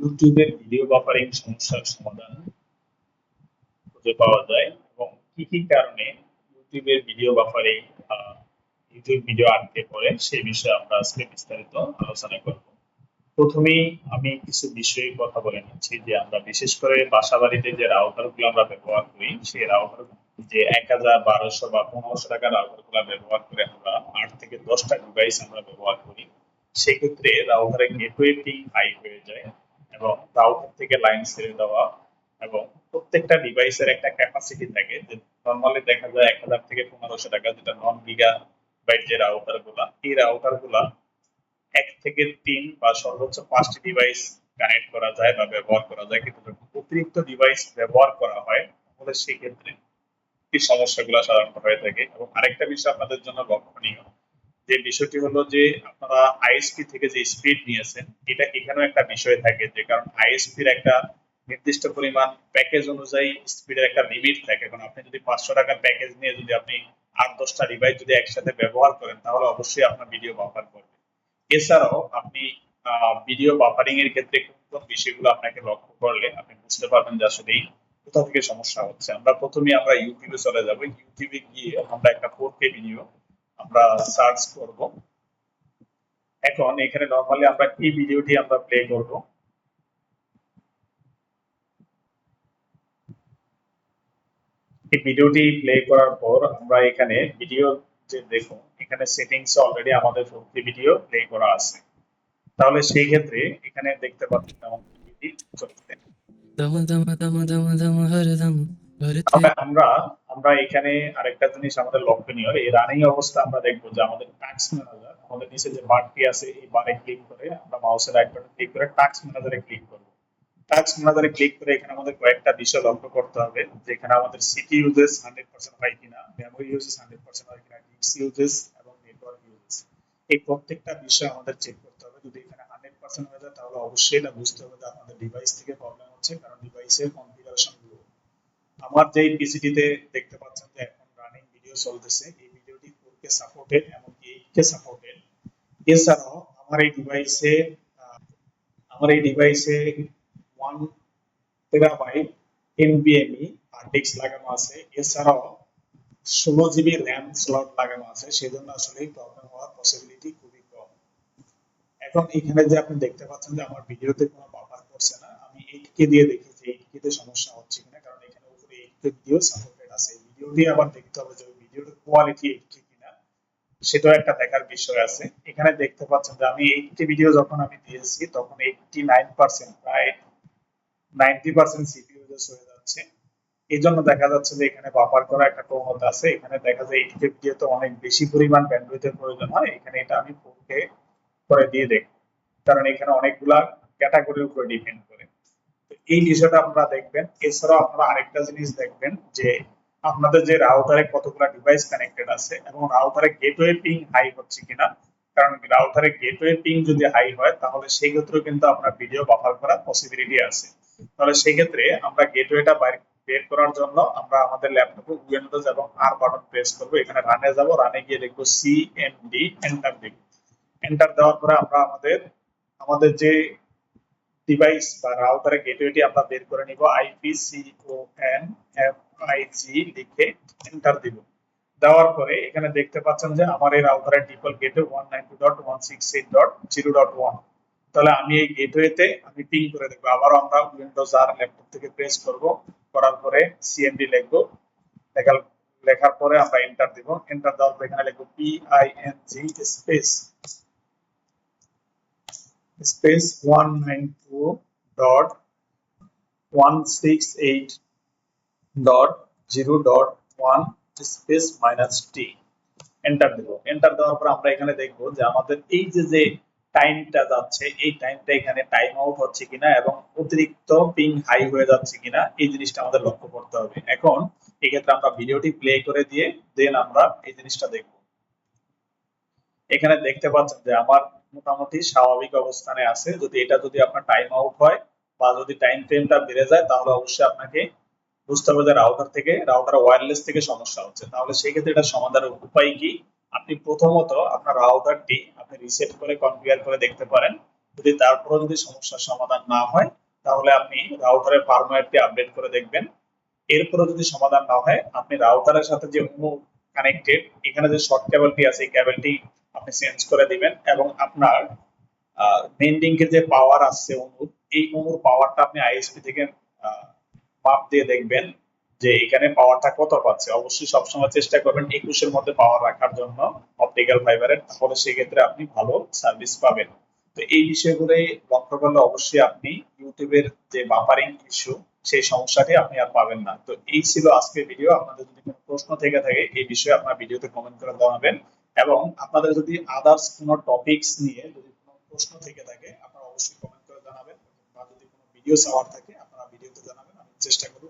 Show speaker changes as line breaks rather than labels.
ইউটিউবের video YouTube video সেই বিষয়ে আমরা আজকে বিস্তারিত আলোচনা করব। প্রথমেই আমি কিছু বিষয়ে কথা বলে নিচ্ছি যে আমরা বিশেষ করে বাসা বাড়িতে যে রাউটারগুলো আমরা ব্যবহার করি, সেই রাউটার যে এক হাজার বারোশো বা পনেরোশো টাকার রাউটারগুলো ব্যবহার করে আমরা আট থেকে দশটা ডিভাইস আমরা ব্যবহার করি, সেক্ষেত্রে রাউটারের পিং হাই হয়ে যায় এবং রাউটার থেকে লাইন ছেড়ে দেওয়া এবং প্রত্যেকটা ডিভাইসের একটা ক্যাপাসিটি থাকে যে নর্মালি দেখা যায় এক হাজার থেকে পনেরোশো টাকা যেটা নন গিগা বাইট যে রাউটারগুলা এই রাউটারগুলা এক থেকে তিন বা সর্বোচ্চ পাঁচটি ডিভাইস কানেক্ট করা যায় বা ব্যবহার করা যায়। কিন্তু অতিরিক্ত ডিভাইস ব্যবহার করা হয়, তাহলে সেক্ষেত্রে এই সমস্যাগুলো সাধারণত হয়ে থাকে। এবং আরেকটা বিষয় আপনাদের জন্য লক্ষণীয়, যে বিষয়টি হলো যে আপনারা আইএসপি থেকে যে স্পিড নিয়েছেন, এটা এখানেও একটা বিষয় থাকে যে কারণ আইএসপির একটা নির্দিষ্ট পরিমাণ প্যাকেজ অনুযায়ী স্পিডের একটা লিমিট থাকে। এখন আপনি যদি পাঁচশো টাকার প্যাকেজ নিয়ে যদি আপনি আট, দশটা ডিভাইস যদি একসাথে ব্যবহার করেন, তাহলে অবশ্যই আপনার ভিডিও বাফার করবে এছাড়াও আপনি ভিডিও বাফারিং এর ক্ষেত্রে কোন কোন বিষয়গুলো আপনাকে লক্ষ্য করলে আপনি বুঝতে পারবেন যে আসলে কোথা থেকে সমস্যা হচ্ছে। আমরা প্রথমে আমরা ইউটিউবে চলে যাব। ইউটিউবে গিয়ে আমরা একটা ফোর কে ভিডিও আমরা সার্চ করব। এখন এখানে নরমালি আমরা এই ভিডিওটি আমরা প্লে করব? এই ভিডিওটি প্লে করার পর আমরা এখানে ভিডিও যে দেখুন, এখানে সেটিংস অলরেডি আমাদের ফোরটি ভিডিও প্লে করা আছে। তাহলে সেই ক্ষেত্রে এখানে দেখতে পাচ্ছেন আমাদের ভিডিওটি চলছে। আমরা আমরা এখানে আরেকটা জিনিস আমাদের লক্ষণীয়। এই রানিং অবস্থা আমরা দেখব যে আমাদের টাস্ক ম্যানেজার আমাদের নিচে যে বারটি আছে এই বারে ক্লিক করে আমরা মাউসের রাইট বাটন ক্লিক করে টাস্ক ম্যানেজারে ক্লিক করব। টাস্ক ম্যানেজারে ক্লিক করে এখানে আমাদের কয়েকটা বিষয় লক্ষ্য করতে হবে, যেখানে আমাদের সিটি ইউজেস 100% হয় কিনা মেমরি ইউজেস 100% হয় কিনা ইউজেস এবং নেটওয়ার্ক ইউজেস এই প্রত্যেকটা বিষয় আমাদের চেক করতে হবে। যদি এখানে 100% হয়ে যায়, তাহলে অবশ্যই এটা বুঝতে হবে যে আপনাদের ডিভাইস থেকে প্রবলেম হচ্ছে কারণ ডিভাইসের কনফিগারেশনগুলো আমার যে পিসিটিতে দেখতে পাচ্ছেন যে এখন রানিং ভিডিও চলতেছে, এই ভিডিওটি 4K সাপোর্টেড এমনকি 8K সাপোর্টেড এছাড়াও আমার এই ডিভাইসে আমার এই ডিভাইসে 1 টেরাবাইট এনভিএমই হার্ড ডিস্ক লাগানো আছে। এছাড়াও ষোলো জিবি র্যাম স্লট লাগানো আছে, সেজন্য আসলে প্রবলেম হওয়ার পসিবিলিটি খুবই কম। এখন এখানে যে আপনি দেখতে পাচ্ছেন যে আমার ভিডিওতে কোনো বাফার করছে না আমি 8K দিয়ে দেখি 8K তে সমস্যা হচ্ছে কিনা, কারণ এখানে উপরে 8K ভিডিও সাপোর্টেড আছে। এই ভিডিওটি আবার দেখতে হবে যে ভিডিওর কোয়ালিটি 8K কিনা। সেটাও একটা দেখার বিষয় আছে। এখানে দেখতে পাচ্ছেন যে আমি 8K ভিডিও যখন আমি দিয়েছি, তখন 89% প্রায় 90% সিপিইউ ইউজ হয়ে যাচ্ছে। এই জন্য দেখা যাচ্ছে যে এখানে বাফার করা একটা প্রবণতা আছে। এখানে দেখা যায় 8K ভিডিওতে অনেক বেশি পরিমাণ ব্যান্ডউইথের প্রয়োজন হয়। এখানে এটা আমি 4K করে দিয়ে দেখব। কারণ এখানে অনেকগুলা ক্যাটাগরির উপরে ডিপেন্ড করে। এই বিষয়টা আপনারা দেখবেন। এছাড়াও আপনারা আরেকটা জিনিস দেখবেন যে আপনাদের যে রাউটারে কতগুলা ডিভাইস কানেক্টেড আছে এবং রাউটারে গেটওয়ে পিং হাই হচ্ছে কিনা, কারণ রাউটারে গেটওয়ে পিং যদি হাই হয়, তাহলে সেই ক্ষেত্রেও কিন্তু আপনার ভিডিও বাফার করার পসিবিলিটি আছে। তাহলে সেই ক্ষেত্রে আমরা গেটওয়েটা বের করার জন্য আমরা আমাদের ল্যাপটপে উইন্ডোজ এবং আর বাটন প্রেস করব। এখানে রানে যাব রানে গিয়ে লিখব সিএমডি এন্টার দিব। এন্টার দেওয়ার পরে আমরা আমাদের আমাদের যে ডিভাইস বা রাউটারের গেটওয়েটি আমরা বের করে নিব ipconfig লিখে এন্টার দিব। দেওয়ার পরে এখানে দেখতে পাচ্ছেন যে আমার এই রাউটারের ডিফল্ট গেটওয়ে 192.168.0.1 তাহলে আমি এই গেটওয়েতে আমি পিং করে দেখব, আবারও আমরা উইন্ডোজ আর ল্যাপটপ থেকে প্রেস করব, করার পরে সিএমডি লিখব লেখার পরে আমরা এন্টার দিব। এন্টার দেওয়ার পরে এখানে লিখব P I N G space space 192 dot 168 dot 0 dot 1 space minus T enter Dev. Enter দেওয়ার পর আমরা এখানে দেখব যে আমাদের এই যে যে টাইমটা যাচ্ছে, এই টাইমটা এখানে টাইম আউট হচ্ছে কিনা এবং অতিরিক্ত পিং হাই হয়ে যাচ্ছে কিনা, এই জিনিসটা আমাদের লক্ষ্য করতে হবে। এখন এই ক্ষেত্রে আমরা ভিডিওটি প্লে করে দিয়ে দেন আমরা এই জিনিসটা দেখব। এখানে দেখতে পাচ্ছেন যে আমার মোটামুটি স্বাভাবিক অবস্থানে আছে। যদি এটা যদি আপনার টাইম আউট হয় বা যদি টাইম ফ্রেমটা বেড়ে যায়, তাহলে অবশ্যই আপনাকে বুঝতে হবে যে রাউটার থেকে রাউটার ওয়্যারলেস থেকে সমস্যা হচ্ছে। তাহলে সেই ক্ষেত্রে এটা সমাধানের উপায় কি? আপনি প্রথমত আপনার রাউটারটি আপনি রিসেট করে কনফিগার করে দেখতে পারেন। যদি তারপরেও যদি সমস্যার সমাধান না হয়, তাহলে আপনি রাউটারের ফার্মওয়্যারটি আপডেট করে দেখবেন। এরপরে যদি সমাধান না হয়, আপনি রাউটারের সাথে যে অন্য কানেক্টেড এখানে যে শর্ট কেবলটি আছে, এই কেবলটি আপনি চেঞ্জ করে দিবেন এবং আপনার মেন লিঙ্কের যে পাওয়ার আসছে অনুর, এই অনুর পাওয়ারটা আপনি আইএসপি থেকে মাপ দিয়ে দেখবেন যে এখানে পাওয়ারটা কত পাচ্ছে। অবশ্যই সবসময় চেষ্টা করবেন একুশের মধ্যে পাওয়ার রাখার জন্য অপটিক্যাল ফাইবারের তাহলে সেক্ষেত্রে আপনি ভালো সার্ভিস পাবেন। তো এই বিষয়গুলো লক্ষ্য করলে অবশ্যই আপনি ইউটিউবের যে বাফারিং ইস্যু সেই সমস্যাটি আপনি আর পাবেন না। তো এই ছিল আজকের ভিডিও আপনাদের যদি কোনো প্রশ্ন থেকে থাকে, এই বিষয়ে আপনার ভিডিওতে কমেন্ট করে জানাবেন। এবং আপনাদের যদি আদার্স কোনো টপিকস নিয়ে যদি কোনো প্রশ্ন থেকে থাকে, আপনারা অবশ্যই কমেন্ট করে জানাবেন। বা যদি কোনো ভিডিও চাওয়ার থাকে, আপনারা ভিডিওতে জানাবেন, আমি চেষ্টা করব